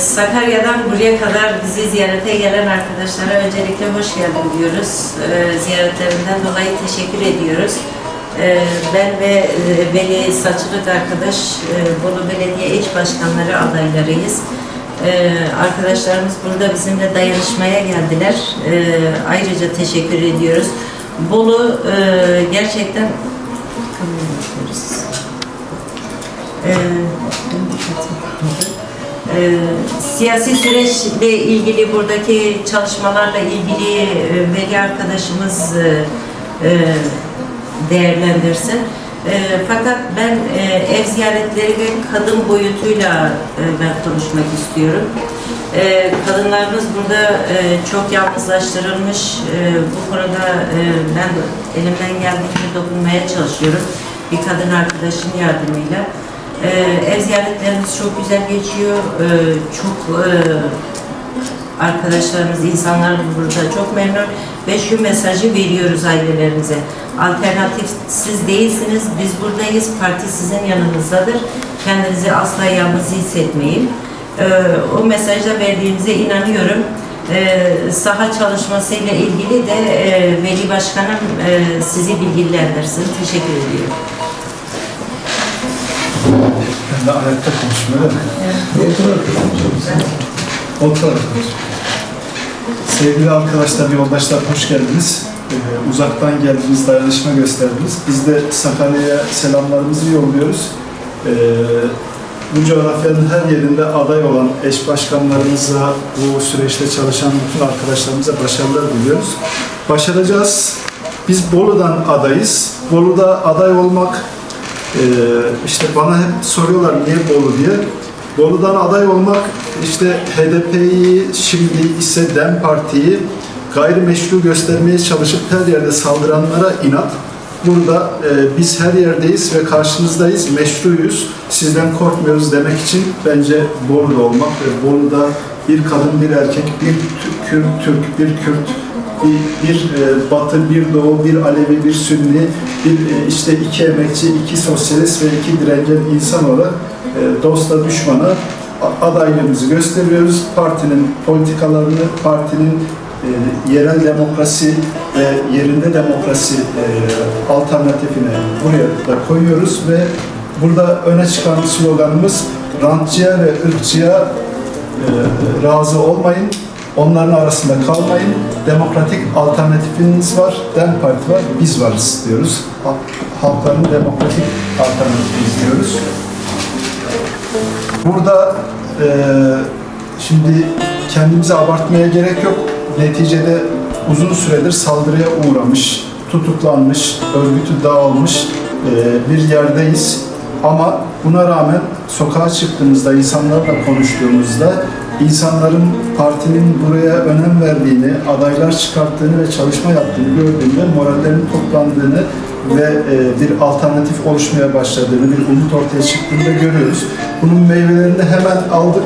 Sakarya'dan buraya kadar bizi ziyarete gelen arkadaşlara öncelikle hoş geldin diyoruz. Ee, ziyaretlerinden dolayı teşekkür ediyoruz. Ee, ben ve e, Veli Saçılık arkadaş e, Bolu Belediye eş başkanları adaylarıyız. Ee, arkadaşlarımız burada bizimle dayanışmaya geldiler. Ee, ayrıca teşekkür ediyoruz. Bolu e, gerçekten yapıyoruz. Ee, siyasi süreçle ilgili buradaki çalışmalarla ilgili e, veli arkadaşımız e, e, değerlendirsin. E, fakat ben e, ev ziyaretleri ve kadın boyutuyla e, ben konuşmak istiyorum. E, kadınlarımız burada e, çok yalnızlaştırılmış. E, bu konuda e, ben elimden geldiğince dokunmaya çalışıyorum. Bir kadın arkadaşın yardımıyla. Ee, ev ziyaretlerimiz çok güzel geçiyor. Ee, çok e, arkadaşlarımız, insanlarımız burada çok memnun ve şu mesajı veriyoruz ailelerimize. Alternatifsiz değilsiniz, biz buradayız, parti sizin yanınızdadır. Kendinizi asla yalnız hissetmeyin. Ee, o mesajda verdiğimize inanıyorum. Ee, saha çalışmasıyla ilgili de e, Veli Başkanım e, sizi bilgilendirsin. Teşekkür ediyorum. Ben de ayakta konuşmuyor Oturarak konuşuyor. Sevgili arkadaşlar, yoldaşlar hoş geldiniz. Ee, uzaktan geldiniz, dayanışma gösterdiniz. Biz de Sakarya'ya selamlarımızı yolluyoruz. Ee, bu coğrafyanın her yerinde aday olan eş başkanlarımıza, bu süreçte çalışan bütün arkadaşlarımıza başarılar diliyoruz. Başaracağız. Biz Bolu'dan adayız. Bolu'da aday olmak ee, işte bana hep soruyorlar niye Bolu diye. Bolu'dan aday olmak işte HDP'yi şimdi ise DEM Parti'yi gayrimeşru göstermeye çalışıp her yerde saldıranlara inat. Burada e, biz her yerdeyiz ve karşınızdayız, meşruyuz, sizden korkmuyoruz demek için bence Bolu'da olmak ve Bolu'da bir kadın, bir erkek, bir Türk, Türk bir Kürt, bir, bir e, Batı, bir Doğu, bir Alevi, bir Sünni, bir e, işte iki emekçi, iki sosyalist ve iki direngen insan olarak e, dosta düşmana adaylığımızı gösteriyoruz. Partinin politikalarını, partinin e, yerel demokrasi ve yerinde demokrasi e, alternatifini buraya da koyuyoruz ve burada öne çıkan sloganımız rantçıya ve ırkçıya e, razı olmayın, onların arasında kalmayın. Demokratik alternatifiniz var, DEM Parti var, biz varız diyoruz. Halk- Halkların demokratik alternatifi diyoruz. Burada e, şimdi kendimizi abartmaya gerek yok. Neticede uzun süredir saldırıya uğramış, tutuklanmış, örgütü dağılmış e, bir yerdeyiz. Ama buna rağmen sokağa çıktığımızda, insanlarla konuştuğumuzda insanların partinin buraya önem verdiğini, adaylar çıkarttığını ve çalışma yaptığını gördüğümde morallerinin toplandığını ve e, bir alternatif oluşmaya başladığını, bir umut ortaya çıktığını da görüyoruz. Bunun meyvelerini hemen aldık.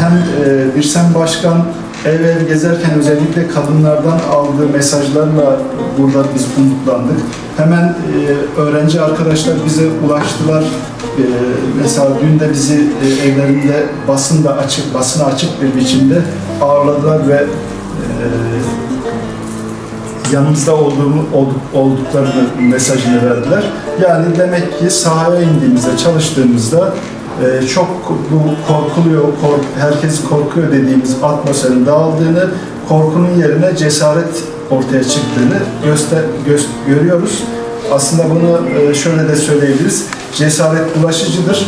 Hem e, Birsen Başkan ev ev gezerken özellikle kadınlardan aldığı mesajlarla burada biz umutlandık. Hemen e, öğrenci arkadaşlar bize ulaştılar. E, mesela dün de bizi e, evlerinde basın da açık, basına açık bir biçimde ağırladılar ve e, yanımızda olduğumu, olduk, olduklarını mesajını verdiler. Yani demek ki sahaya indiğimizde, çalıştığımızda e, çok bu korkuluyor, kork, herkes korkuyor dediğimiz atmosferin dağıldığını, korkunun yerine cesaret ortaya çıktığını göster, göz, görüyoruz. Aslında bunu e, şöyle de söyleyebiliriz. Cesaret bulaşıcıdır.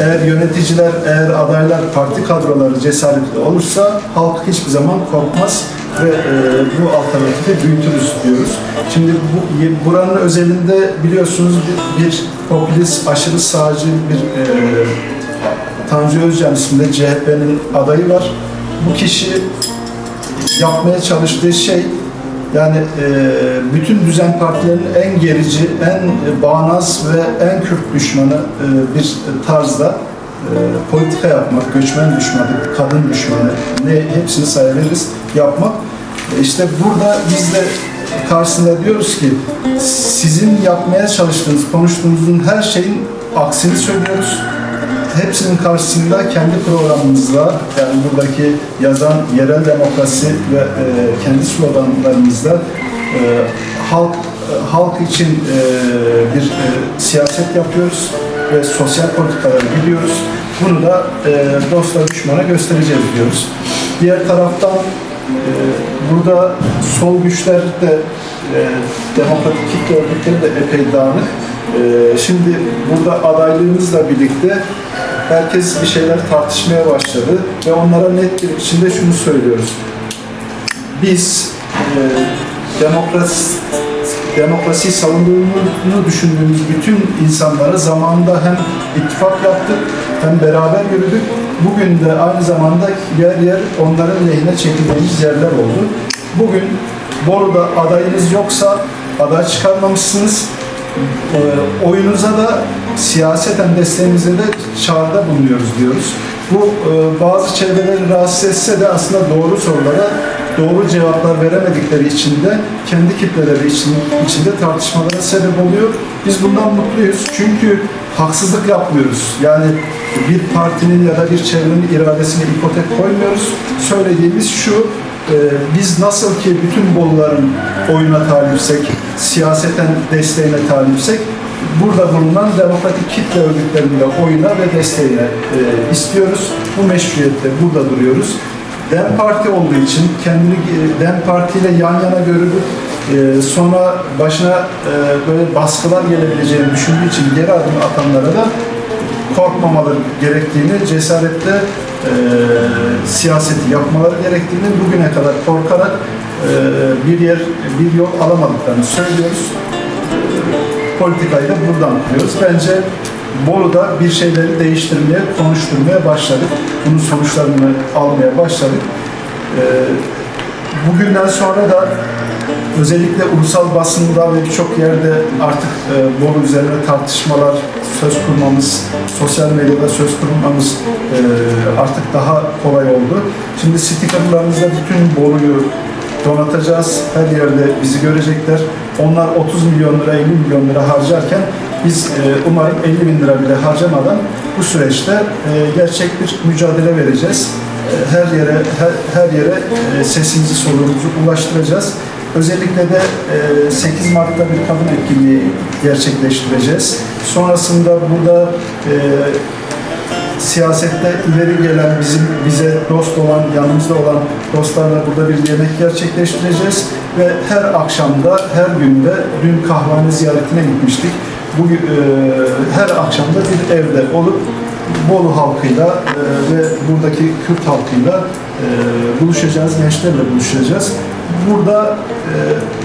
Eğer yöneticiler, eğer adaylar, parti kadroları cesaretli olursa halk hiçbir zaman korkmaz ve e, bu alternatifi büyütürüz diyoruz. Şimdi bu, buranın özelinde biliyorsunuz bir, bir popülist, aşırı sağcı bir e, Tanju Özcan isminde CHP'nin adayı var. Bu kişi yapmaya çalıştığı şey yani e, bütün düzen partilerinin en gerici, en bağnaz ve en Kürt düşmanı e, bir tarzda e, politika yapmak, göçmen düşmanı, kadın düşmanı, ne hepsini sayabiliriz yapmak. E, işte burada biz de karşısında diyoruz ki sizin yapmaya çalıştığınız, konuştuğunuzun her şeyin aksini söylüyoruz. hepsinin karşısında kendi programımızla yani buradaki yazan yerel demokrasi ve e, kendi sloganlarımızda e, halk halk için e, bir e, siyaset yapıyoruz ve sosyal politikaları biliyoruz. Bunu da e, dosta düşmana göstereceğiz diyoruz. Diğer taraftan e, burada sol güçler de e, demokratik kitle örgütleri de epey dağınık. E, şimdi burada adaylığımızla birlikte herkes bir şeyler tartışmaya başladı ve onlara net bir biçimde şunu söylüyoruz. Biz e, demokrasi demokrasiyi savunduğunu düşündüğümüz bütün insanlara zamanında hem ittifak yaptık hem beraber yürüdük. Bugün de aynı zamanda yer yer onların lehine çekildiğimiz yerler oldu. Bugün Bolu'da adayınız yoksa aday çıkarmamışsınız. E, oyunuza da siyaseten desteğinize de çağrıda bulunuyoruz diyoruz. Bu e, bazı çevreleri rahatsız etse de aslında doğru sorulara doğru cevaplar veremedikleri için de kendi kitleleri için, içinde tartışmalara sebep oluyor. Biz bundan mutluyuz çünkü haksızlık yapmıyoruz. Yani bir partinin ya da bir çevrenin iradesine ipotek koymuyoruz. Söylediğimiz şu, e, biz nasıl ki bütün Boluların oyuna talipsek, siyaseten desteğine talipsek, burada bulunan demokratik kitle örgütlerinde oyuna ve desteğine e, istiyoruz. Bu meşruiyette burada duruyoruz. DEM Parti olduğu için kendini e, DEM Parti ile yan yana görülüp e, sonra başına e, böyle baskılar gelebileceğini düşündüğü için geri adım atanlara da korkmamaları gerektiğini, cesaretle e, siyaseti yapmaları gerektiğini bugüne kadar korkarak e, bir yer, bir yol alamadıklarını söylüyoruz. E, politikayı da buradan kuruyoruz. Bence Bolu'da bir şeyleri değiştirmeye, konuşturmaya başladık. Bunun sonuçlarını almaya başladık. E, bugünden sonra da özellikle ulusal basında ve birçok yerde artık e, Bolu üzerine tartışmalar söz kurmamız, sosyal medyada söz kurmamız e, artık daha kolay oldu. Şimdi stikerlarımızda bütün Bolu'yu donatacağız. Her yerde bizi görecekler. Onlar 30 milyon lira, 50 milyon lira harcarken biz e, umarım 50 bin lira bile harcamadan bu süreçte e, gerçek bir mücadele vereceğiz. E, her yere her, her yere sesimizi soluğumuzu ulaştıracağız. Özellikle de e, 8 Mart'ta bir kadın etkinliği gerçekleştireceğiz. Sonrasında burada siyasette ileri gelen bizim bize dost olan, yanımızda olan dostlarla burada bir yemek gerçekleştireceğiz ve her akşamda, her günde dün kahvehane ziyaretine gitmiştik. Bugün e, her akşamda bir evde olup Bolu halkıyla e, ve buradaki Kürt halkıyla e, buluşacağız, gençlerle buluşacağız. Burada e,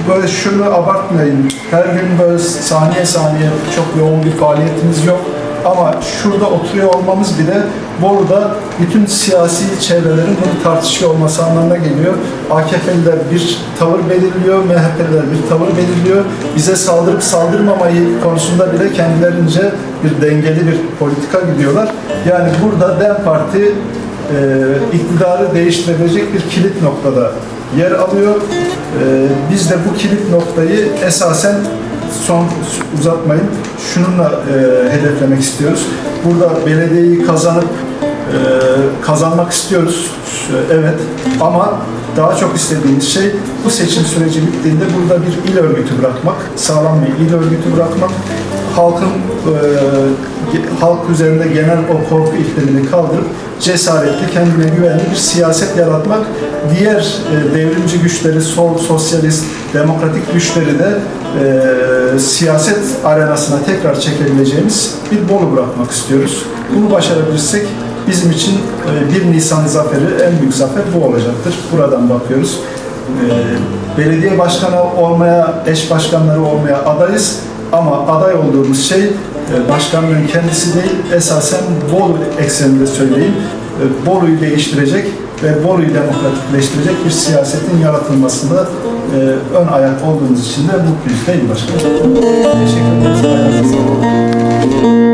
böyle şunu abartmayın, her gün böyle saniye saniye çok yoğun bir faaliyetimiz yok. Ama şurada oturuyor olmamız bile Bolu'da bütün siyasi çevrelerin bunu tartışıyor olması anlamına geliyor. AKP'liler bir tavır belirliyor, MHP'liler bir tavır belirliyor. Bize saldırıp saldırmamayı konusunda bile kendilerince bir dengeli bir politika gidiyorlar. Yani burada DEM Parti e, iktidarı değiştirebilecek bir kilit noktada yer alıyor. E, biz de bu kilit noktayı esasen son uzatmayın. Şununla e, hedeflemek istiyoruz. Burada belediyeyi kazanıp e, kazanmak istiyoruz. Evet. Ama daha çok istediğimiz şey bu seçim süreci bittiğinde burada bir il örgütü bırakmak, sağlam bir il örgütü bırakmak, halkın e, halk üzerinde genel o korku iklimini kaldırıp cesaretli, kendine güvenli bir siyaset yaratmak, diğer e, devrimci güçleri, sol, sosyalist, demokratik güçleri de e, siyaset arenasına tekrar çekebileceğimiz bir Bolu bırakmak istiyoruz. Bunu başarabilirsek bizim için e, 1 Nisan zaferi, en büyük zafer bu olacaktır. Buradan bakıyoruz. E, belediye başkanı olmaya, eş başkanları olmaya adayız. Ama aday olduğumuz şey e, başkanlığın kendisi değil, esasen Bolu ekseninde söyleyeyim. E, Bolu'yu değiştirecek ve Bolu'yu demokratikleştirecek bir siyasetin yaratılmasında e, ön ayak olduğunuz için de mutluyuz değil mi başkanım? Teşekkür ederiz.